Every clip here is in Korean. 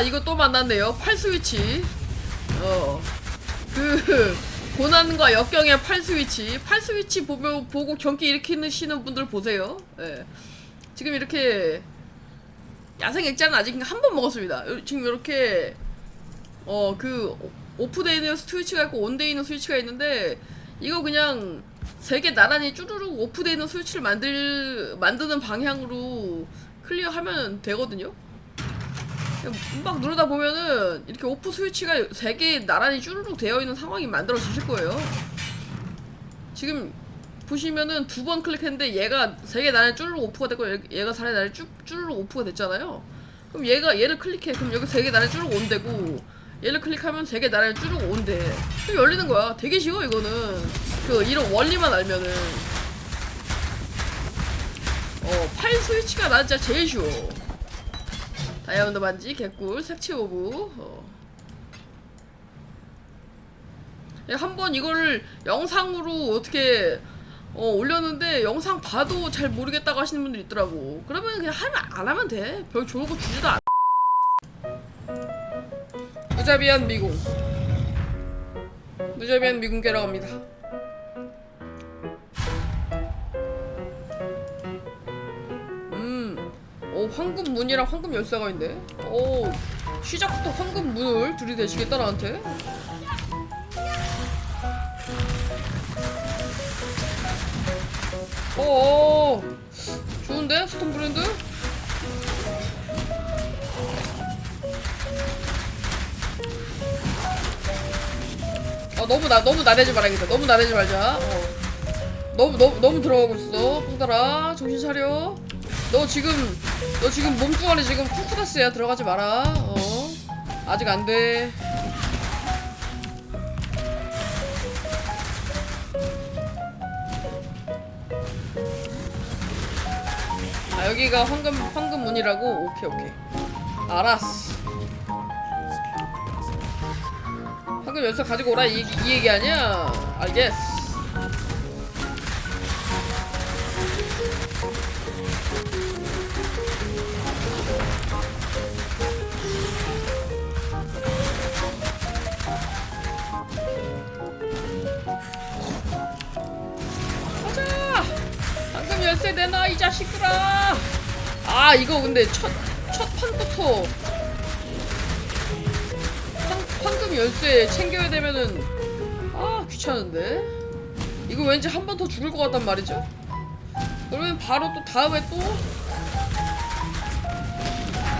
아 이거 또 만났네요. 팔 스위치. 어. 그 고난과 역경의 팔 스위치. 팔 스위치 보면 보고 경기 일으키시는 분들 보세요. 예. 지금 이렇게 야생 액자는 아직 한 번 먹었습니다. 요- 지금 이렇게 어 그 오프돼 있는 스위치가 있고 온돼 있는 스위치가 있는데 이거 그냥 세 개 나란히 쭈루룩 오프돼 있는 스위치를 만들 만드는 방향으로 클리어하면 되거든요. 막 누르다 보면은 이렇게 오프 스위치가 세개 나란히 쭈루룩 되어 있는 상황이 만들어지실 거예요. 지금 보시면은 두 번 클릭했는데 얘가 세개 나란히 쭈루룩 오프가 됐고 얘- 얘가 사례 나란히 쭈, 쭈루룩 오프가 됐잖아요. 그럼 얘가 얘를 클릭해. 그럼 여기 세개 나란히 쭈루룩 온되고 얘를 클릭하면 세개 나란히 쭈루룩 온대. 그럼 열리는 거야. 되게 쉬워 이거는. 그 이런 원리만 알면은. 어, 팔 스위치가 나 진짜 제일 쉬워. 다이아몬드 반지, 개꿀, 색채 오브. 어. 한번 이거를 영상으로 어떻게 어, 올렸는데 영상 봐도 잘 모르겠다고 하시는 분들 있더라고. 그러면 그냥 하면 안 하면 돼. 별 좋은 거 주지도 않아. 무자비한 미궁. 무자비한 미궁 깨러 갑니다. 황금 문이랑 황금 열쇠가 있네. 오 시작부터 황금 문을 들이대시겠다 나한테. 오 좋은데 스톤 브랜드? 아 너무 나 너무 나대지 말아야겠다. 너무 나대지 말자. 어. 너무 너무 너무 들어가고 있어. 뽕따라 정신 차려. 너 지금 너 지금 몸뚱아리 지금 쿨쿠다스야 들어가지 마라. 어 아직 안 돼. 아 여기가 황금 황금 문이라고 오케이 오케이 알았어. 황금 열쇠 가지고 오라 이, 이 얘기 아니야? 알겠어. 아 이거 근데 첫, 첫 판부터 황, 황금 열쇠 챙겨야 되면은 아 귀찮은데? 이거 왠지 한 번 더 죽을 것 같단 말이죠. 그러면 바로 또 다음에 또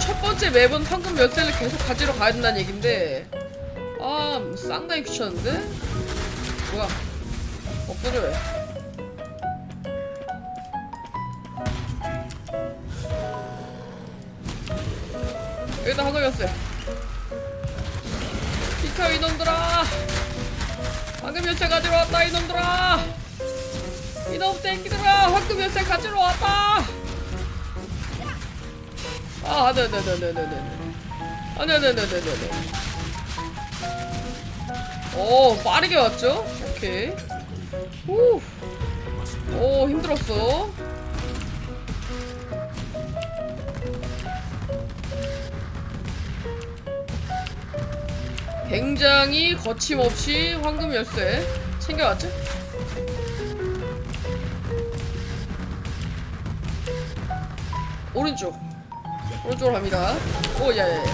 첫 번째 매번 황금 열쇠를 계속 가지러 가야 된다는 얘긴데 아 상당히 귀찮은데? 뭐야? 엎드려 황금 열쇠 비켜 이놈들아! 황금 열쇠 가지러 왔다 이놈들아! 이놈 땡기들아 황금 열쇠 가지러 왔다! 아 네 네 네 네 네 네 아 네 네 네 네네 오 빠르게 왔죠? 오케이. 오, 오 힘들었어 굉장히 거침없이 황금 열쇠 챙겨왔죠? 오른쪽. 오른쪽으로 갑니다. 오 야야야.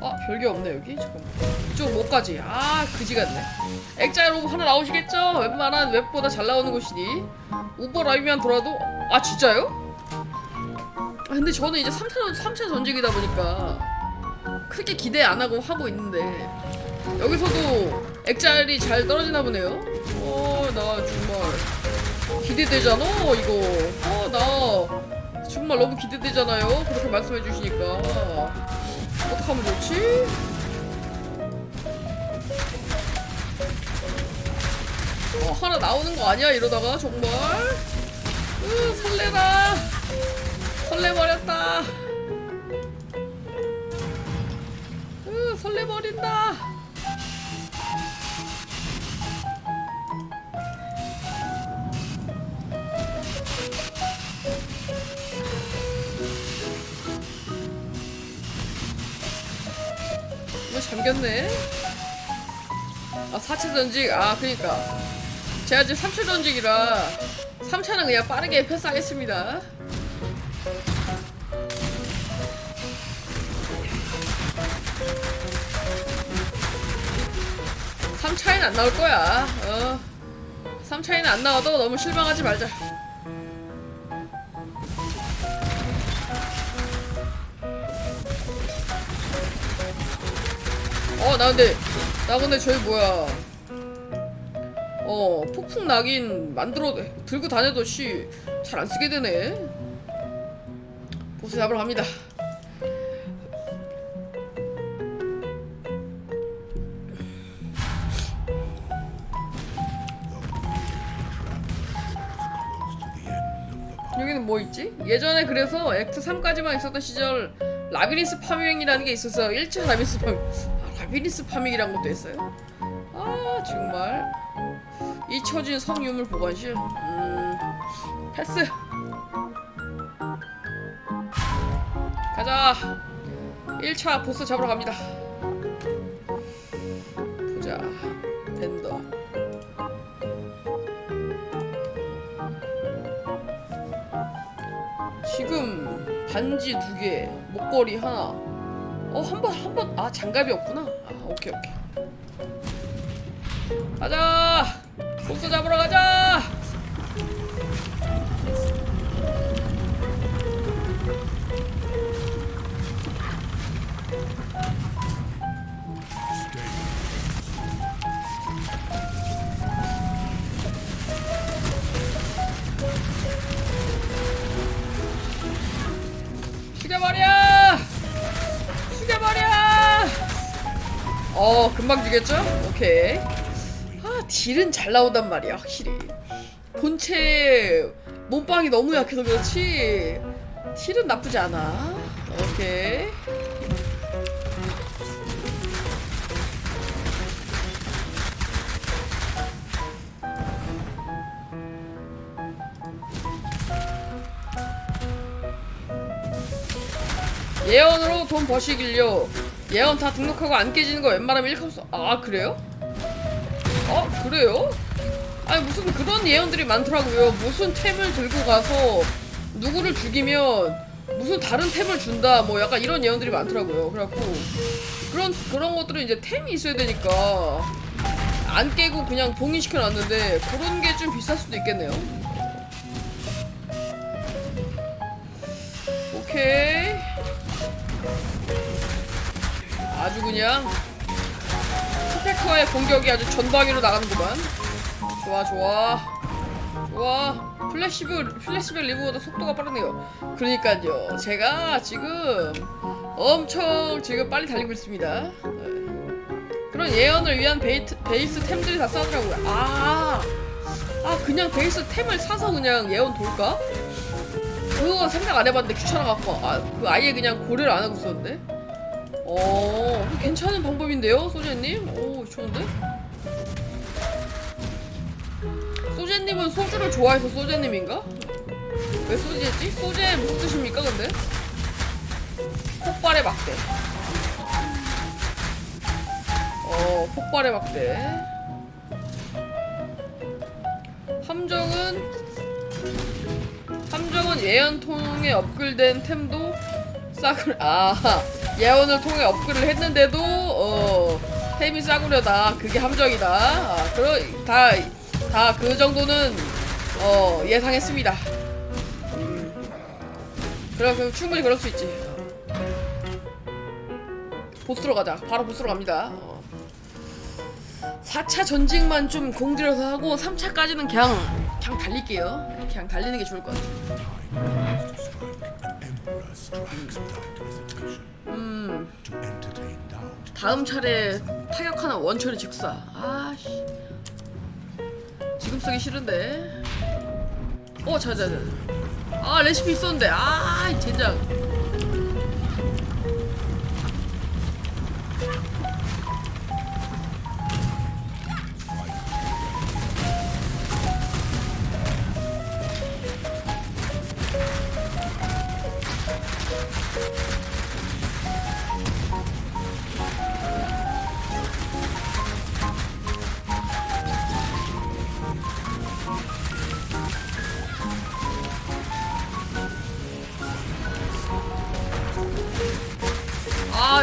아 별게 없네 여기? 잠깐만. 이쪽 못 가지. 아 그지 같네. 액자 로브 하나 나오시겠죠? 웬만한 웹보다 잘 나오는 곳이니. 우버 라이브만 돌아도 아 진짜요? 아, 근데 저는 이제 3차, 3차 전직이다 보니까 크게 기대 안 하고 하고 있는데 여기서도 액자리 잘 떨어지나 보네요. 어, 나 정말 기대되잖아, 이거. 어, 나 정말 너무 기대되잖아요. 그렇게 말씀해 주시니까. 어떡하면 좋지? 어, 하나 나오는 거 아니야, 이러다가 정말? 으, 설레라. 설레버렸다. 으, 설레버린다. 이거 잠겼네. 아, 4차 전직. 아, 그니까. 제가 지금 3차 전직이라 3차는 그냥 빠르게 패스하겠습니다. 안 나올 거야. 어. 3차에는 안 나와도 너무 실망하지 말자. 어, 나 근데, 나 근데 저기 뭐야. 어, 폭풍 낙인 만들어, 들고 다녀도 씨, 잘 안 쓰게 되네. 보스 잡으러 갑니다. 뭐 있지? 예전에 그래서 액트 3까지만 있었던 시절 라비린스 파밍이라는 게 있었어요. 1차 라비린스 파밍. 아, 라비린스 파밍이란 것도 했어요? 아, 정말. 잊혀진 성유물 보관실. 음, 패스. 가자. 1차 보스 잡으러 갑니다. 보자. 벤더. 반지 두 개, 목걸이 하나. 어, 한 번, 한 번, 아, 장갑이 없구나. 아, 오케이, 오케이. 가자! 보스 잡으러 가자! 죽였죠? 오케이. 아, 딜은 잘 나온단 말이야, 확실히. 본체 몸빵이 너무 약해서 그렇지. 딜은 나쁘지 않아. 오케이. 예언으로 돈 버시길요. 예언 다 등록하고 안 깨지는 거 웬만하면 1컵 아 그래요? 어 그래요? 아니 무슨 그런 예언들이 많더라고요. 무슨 템을 들고 가서 누구를 죽이면 무슨 다른 템을 준다. 뭐 약간 이런 예언들이 많더라고요. 그래갖고 그런 그런 것들은 이제 템이 있어야 되니까 안 깨고 그냥 봉인시켜 놨는데 그런 게 좀 비쌀 수도 있겠네요. 오케이. 아주 그냥 스페커의 공격이 아주 전방위로 나가는구만. 좋아 좋아 좋아. 플래시브 플래시백 리브보다 속도가 빠르네요. 그러니까요. 제가 지금 엄청 지금 빨리 달리고 있습니다. 네. 그런 예언을 위한 베이트, 베이스 템들이 다 싸더라고요. 아, 아 그냥 베이스 템을 사서 그냥 예언 돌까? 그거 생각 안 해봤는데 귀찮아갖고 아, 그 아예 그냥 고려를 안 하고 있었는데. 어, 괜찮은 방법인데요, 소재님? 오, 좋은데? 소재님은 소주를 좋아해서 소재님인가? 왜 소재지? 소재 무슨 뜻입니까, 근데? 폭발의 막대. 어, 폭발의 막대. 함정은 함정은 예언통에 업글된 템도 싸구려 아 예언을 통해 업글을 했는데도 어 템이 싸구려다. 그게 함정이다. 아, 그러 다다 그 정도는 어 예상했습니다. 음. 그래 그럼 충분히 그럴 수 있지. 보스로 가자. 바로 보스로 갑니다. 어. 4차 전직만 좀 공들여서 하고 3차까지는 그냥 그냥 달릴게요. 그냥 달리는 게 좋을 것 같아 음 다음 차례 타격하는 원처리 직사. 아씨. 지금 쓰기 싫은데. 어 자자자. 아 레시피 있었는데. 아 젠장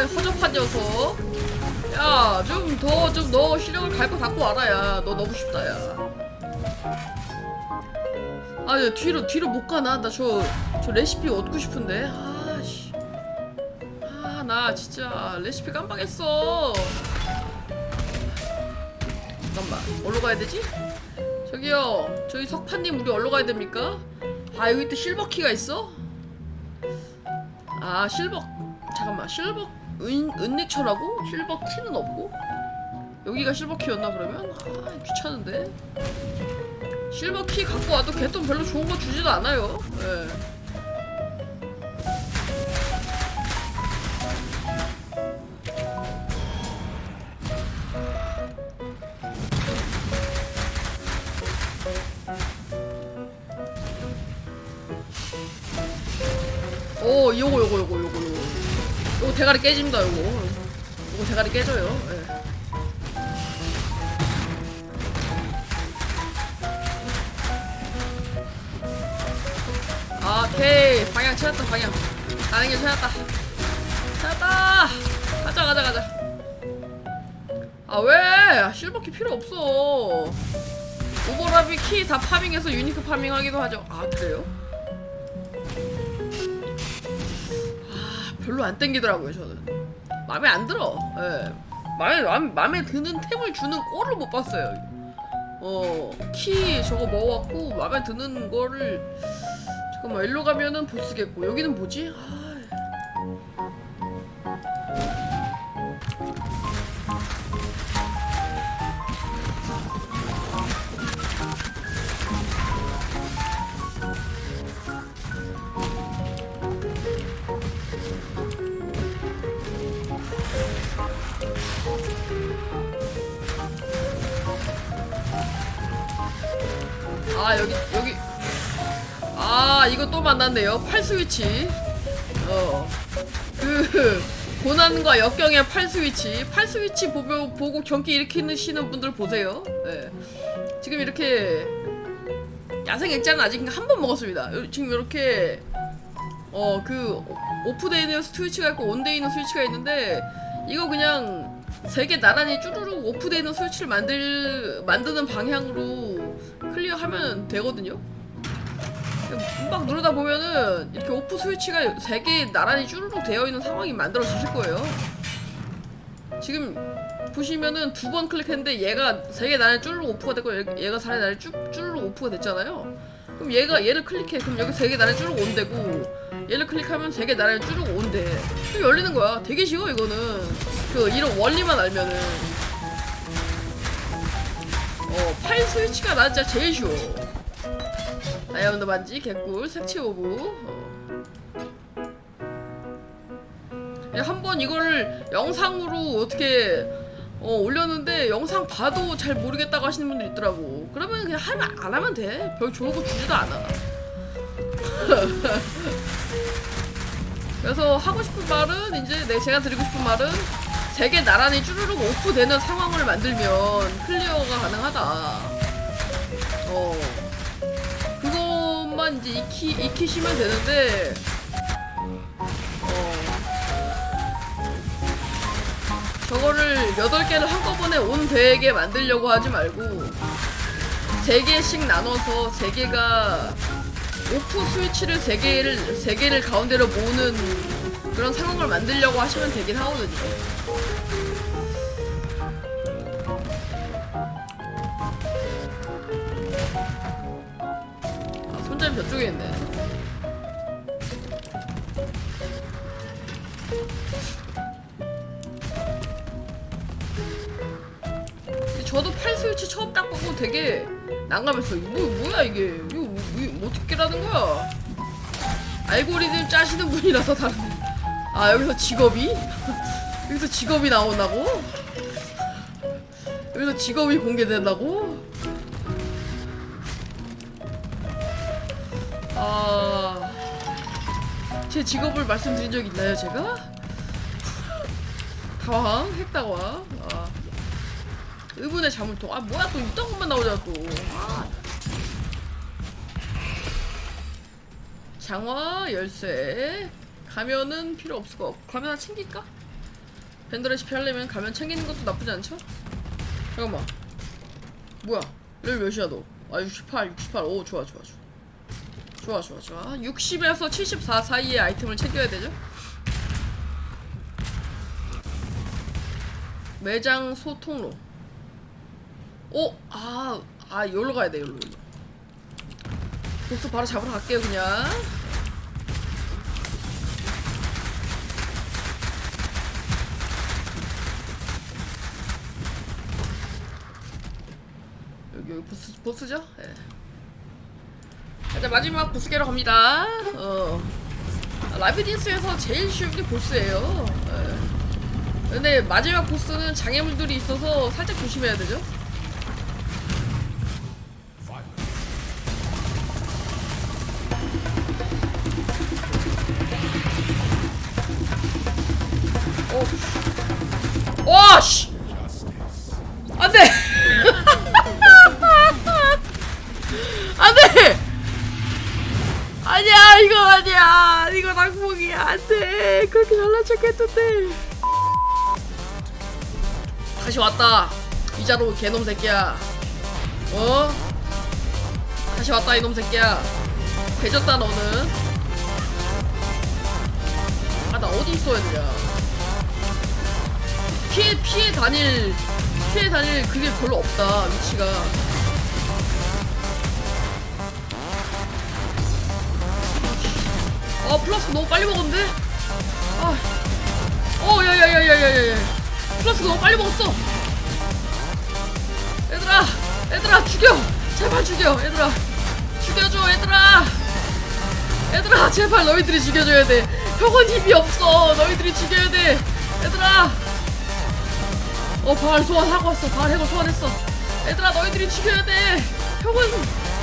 아 허접한 녀석 야 좀 더 좀 너 실력을 갈고 닦고 와라 야너 너무 쉽다 야아 야, 뒤로 뒤로 못 가나? 나 저 저 레시피 얻고 싶은데. 아씨. 아 나 진짜 레시피 깜빡했어. 잠깐만 어디로 가야 되지? 저기요 저기 석판님 우리 어디로 가야 됩니까? 아 여기 또 실버키가 있어? 아 실버 잠깐만 실버 은, 은닉처라고? 실버 키는 없고? 여기가 실버 키였나 그러면? 아 귀찮은데 실버 키 갖고 와도 걔돈 별로 좋은 거 주지도 않아요 예. 대가리 깨집니다 요거. 요거 대가리 깨져요. 예. 아, 오케이. 방향 찾았다 방향. 가는 길 찾았다. 찾았다! 가자 가자 가자. 아 왜? 실버키 필요 없어. 오버랩이 키다 파밍해서 유니크 파밍 하기도 하죠. 아 그래요? 별로 안 땡기더라고요 저는 마음에 안 들어 예. 마음에, 마음에, 마음에 드는 템을 주는 꼴을 못 봤어요 어 키 저거 먹어갖고 마음에 드는 거를 잠깐만 일로 가면은 보스겠고 여기는 뭐지? 아, 만났네요. 팔 스위치. 어 그 고난과 역경의 팔 스위치. 팔 스위치 보고 보고 경기 일으키시는 분들 보세요. 예. 지금 이렇게 야생 액자는 아직 한 번 먹었습니다. 요- 지금 이렇게 어 그 오프되어 있는 스위치가 있고 있는 스위치가 있는데 이거 그냥 세 개 나란히 쭈루룩 오프되어 있는 스위치를 만들 만드는 방향으로 클리어하면 되거든요. 막 누르다 보면은 이렇게 오프 스위치가 세개 나란히 쭈루룩 되어 있는 상황이 만들어지실 거예요. 지금 보시면은 두 번 클릭했는데 얘가 세개 나란히 쭈루룩 오프가 됐고 얘- 얘가 사례 나란히 쭈, 쭈루룩 오프가 됐잖아요. 그럼 얘가 얘를 클릭해. 그럼 여기 세개 나란히 쭈루룩 온대고 얘를 클릭하면 세개 나란히 쭈루룩 온대. 그럼 열리는 거야. 되게 쉬워 이거는. 그 이런 원리만 알면은. 어, 팔 스위치가 나 진짜 제일 쉬워. 다이아몬드 반지, 개꿀, 색채 오브. 어. 한번 이걸 영상으로 어떻게 어, 올렸는데 영상 봐도 잘 모르겠다고 하시는 분들 있더라고. 그러면 그냥 하면 안 하면 돼. 별 좋은 거 주지도 않아. 그래서 하고 싶은 말은 이제 내 제가 드리고 싶은 말은 세개 나란히 쭈루룩 오프되는 상황을 만들면 클리어가 가능하다. 어. 그것만 이제 익히, 익히시면 되는데, 어. 저거를 8개를 한꺼번에 온 되게 만들려고 하지 말고, 3개씩 나눠서 3개가 오프 스위치를 3개를, 3개를 가운데로 모으는 그런 상황을 만들려고 하시면 되긴 하거든요. 저쪽에 있네. 저도 팔 스위치 처음 딱 보고 되게 난감했어요. 뭐, 뭐야 이게? 이거 뭐, 뭐, 어떻게 라는 거야? 알고리즘 짜시는 분이라서 다른데. 아 여기서 직업이? 여기서 직업이 나온다고? 여기서 직업이 공개된다고? 아... 제 직업을 말씀드린 적 있나요, 제가? 당황, 핵당황. 아. 의문의 자물통. 아, 뭐야, 또 이딴 것만 나오잖아, 또. 아. 장화, 열쇠. 가면은 필요 없을 거. 가면 하나 챙길까? 밴드 레시피 하려면 가면 챙기는 것도 나쁘지 않죠? 잠깐만 뭐야 레벨 몇이야 너? 아 68, 68. 오 좋아 좋아 좋아 좋아 좋아 좋아 60에서 74 사이의 아이템을 챙겨야 되죠? 매장 소통로 오! 아, 아 여기로 가야 돼 여기로 여기로 보스 바로 잡으러 갈게요 그냥 여기 여기 보스 보스죠? 예. 이제 마지막 보스 깨러 갑니다. 어. 라비디스에서 제일 쉬운 게 보스예요. 예. 근데 마지막 보스는 장애물들이 있어서 살짝 조심해야 되죠. 안돼. 그렇게 잘난 척했는데 다시 왔다. 이자로 개놈 새끼야. 어? 다시 왔다 이놈 새끼야. 배졌다 너는. 아 나 어디 있어야 되냐? 피해 피해 다닐 피해 다닐 그게 별로 없다 위치가 아 플라스크 너무 빨리 먹었는데? 아, 어 야야야야야야 플라스크 너무 빨리 먹었어. 얘들아, 얘들아 죽여, 제발 죽여, 얘들아, 죽여줘, 얘들아, 얘들아 제발 너희들이 죽여줘야 돼. 형은 힘이 없어, 너희들이 죽여야 돼, 얘들아. 어, 발 소환하고 왔어, 발 해고 소환했어. 얘들아 너희들이 죽여야 돼. 형은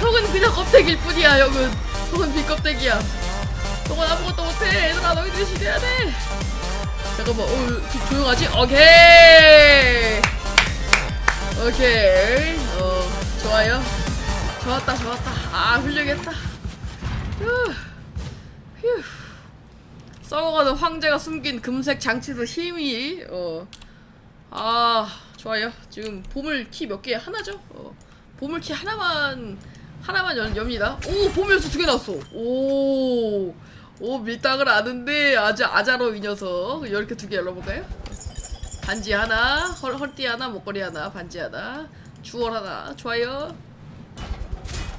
형은 그냥 껍데기일 뿐이야, 형은 형은 비껍데기야. 너가 아무것도 못해. 얘들아 너희들이 죽여야 돼. 잠깐만 어 조- 조용하지? 오케이. 오케이. 어 좋아요. 좋았다 좋았다. 아 훌륭했다. 휴. 휴. 썩어가는 황제가 숨긴 금색 장치에서 힘이 어아 좋아요. 지금 보물 키 몇 개 하나죠? 어. 보물 키 하나만 하나만 연, 엽니다. 오 보물 연수 두개 나왔어. 오 오 밀당을 아는데 아주 아자로 이 녀석 이렇게 두 개 열어볼까요? 반지 하나, 헐, 헐띠 하나, 목걸이 하나, 반지 하나, 주얼 하나, 좋아요.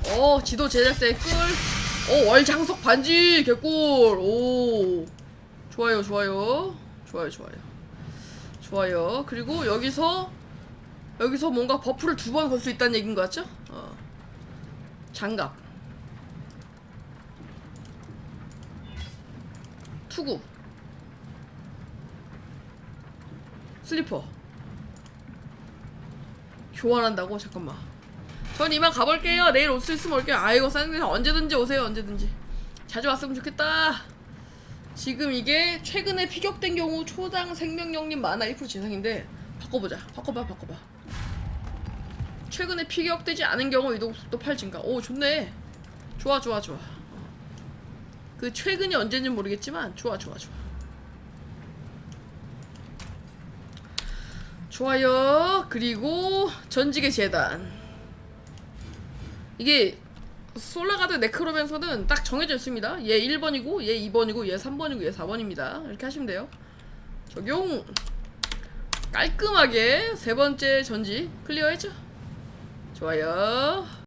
어, 지도 제작자의 꿀. 어, 월장석 반지 개꿀. 오, 좋아요, 좋아요, 좋아요, 좋아요, 좋아요. 그리고 여기서 여기서 뭔가 버프를 두 번 걸 수 있다는 얘기인 것 같죠? 어. 장갑. 투구. 슬리퍼. 교환한다고? 잠깐만. 전 이만 가볼게요. 내일 올 수 있으면 올게요. 아이고 사장님 언제든지 오세요 언제든지. 자주 왔으면 좋겠다. 지금 이게 최근에 피격된 경우 초당 생명력님 만화 1% 진상인데 바꿔보자. 바꿔봐 바꿔봐. 최근에 피격되지 않은 경우 이동 속도 8 증가. 오 좋네. 좋아 좋아 좋아 그 최근이 언제인지 모르겠지만 좋아 좋아 좋아. 좋아요. 그리고 전직의 재단. 이게 솔라가드 네크로맨서는 딱 정해져 있습니다. 얘 1번이고 얘 2번이고 얘 3번이고 얘 4번입니다. 이렇게 하시면 돼요. 적용. 깔끔하게 세 번째 전직 클리어했죠? 좋아요